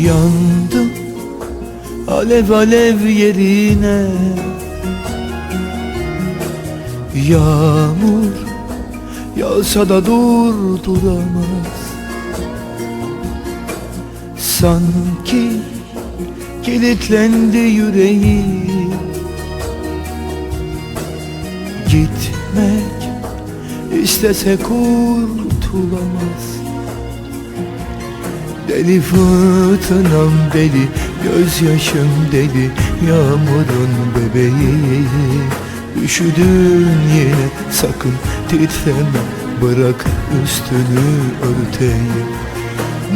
Yandım alev alev yerine. Yağmur yağsa da durduramaz Sanki kilitlendi yüreğim. Gitmek istese kurtulamaz Deli fırtınam deli Gözyaşım deli Yağmurun bebeği. Üşüdün yine sakın titreme Bırak üstünü örteyim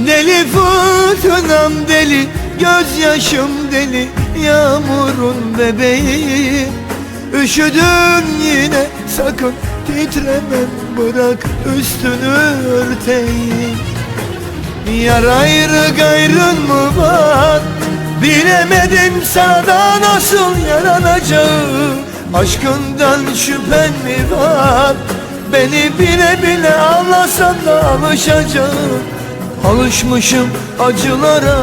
Deli fırtınam deli Gözyaşım deli Yağmurun bebeği. Üşüdün yine sakın titreme Bırak üstünü örteyim Yar ayrı gayrın mı var? Bilemedim sana nasıl yaranacağım. Aşkından şüphen mi var? Beni bile bile anlasan da alışacağım. Alışmışım acılara.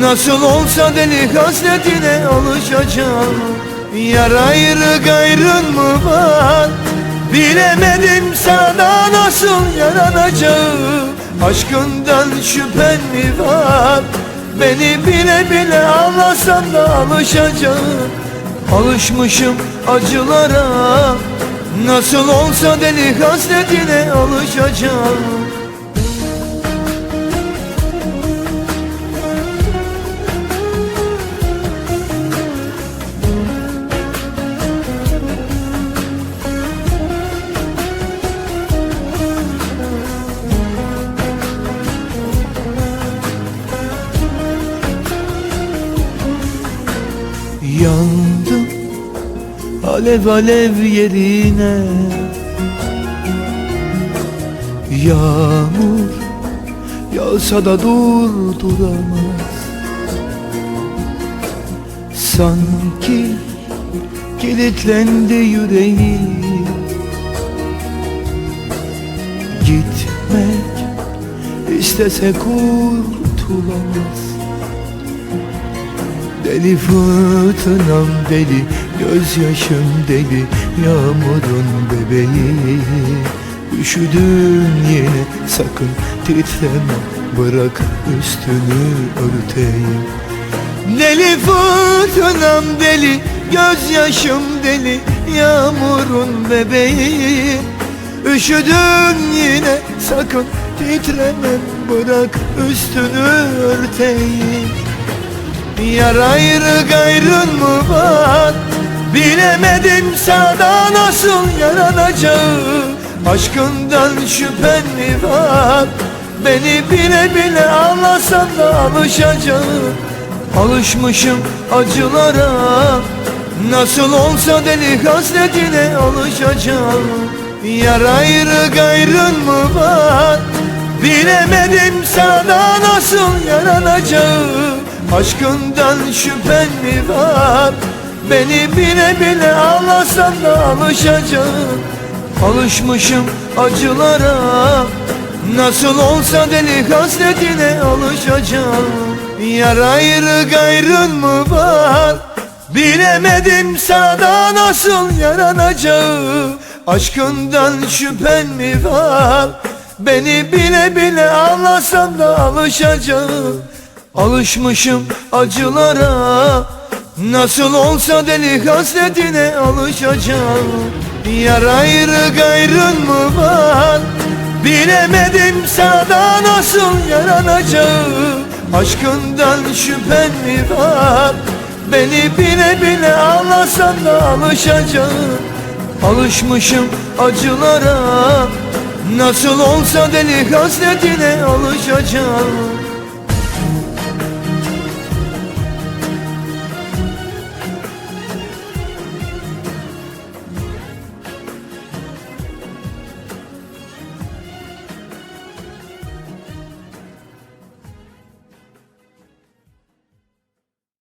Nasıl olsa deli hasretine alışacağım. Yar ayrı gayrın mı var? Bilemedim sana nasıl yaranacağım Aşkından şüphen mi var? Beni bile bile anlasan da alışacağım. Alışmışım acılara. Nasıl olsa deli hasretine alışacağım Yandım alev alev yerine. Yağmur yağsa da durduramaz. Sanki kilitlendi yüreğim Gitmek istese kurtulamaz Deli fırtınam deli Gözyaşım deli Yağmurun bebeği. Üşüdün yine sakın titreme Bırak üstünü örteyim. Deli fırtınam deli Gözyaşım deli Yağmurun bebeği. Üşüdün yine sakın titreme Bırak üstünü örteyim Yar ayrı gayrın mı var? Bilemedim sana nasıl yaranacağım. Aşkından şüphen mi var? Beni bile bile anlasan da alışacağım. Alışmışım acılara. Nasıl olsa deli hasretine alışacağım. Yar ayrı gayrın mı var? Bilemedim sana nasıl yaranacağım Aşkından şüphen mi var? Beni bile bile anlasan da alışacağım. Alışmışım acılara. Nasıl olsa deli hasretine alışacağım. Yar ayrı gayrın mı var? Bilemedim sana nasıl yaranacağım. Aşkından şüphen mi var? Beni bile bile anlasan da alışacağım Alışmışım acılara. Nasıl olsa deli hasretine alışacağım. Yar ayrı gayrın mı var? Bilemedim sana nasıl yaranacağım. Aşkından şüphen mi var? Beni bile bile anlasan da alışacağım. Alışmışım acılara. Nasıl olsa deli hasretine alışacağım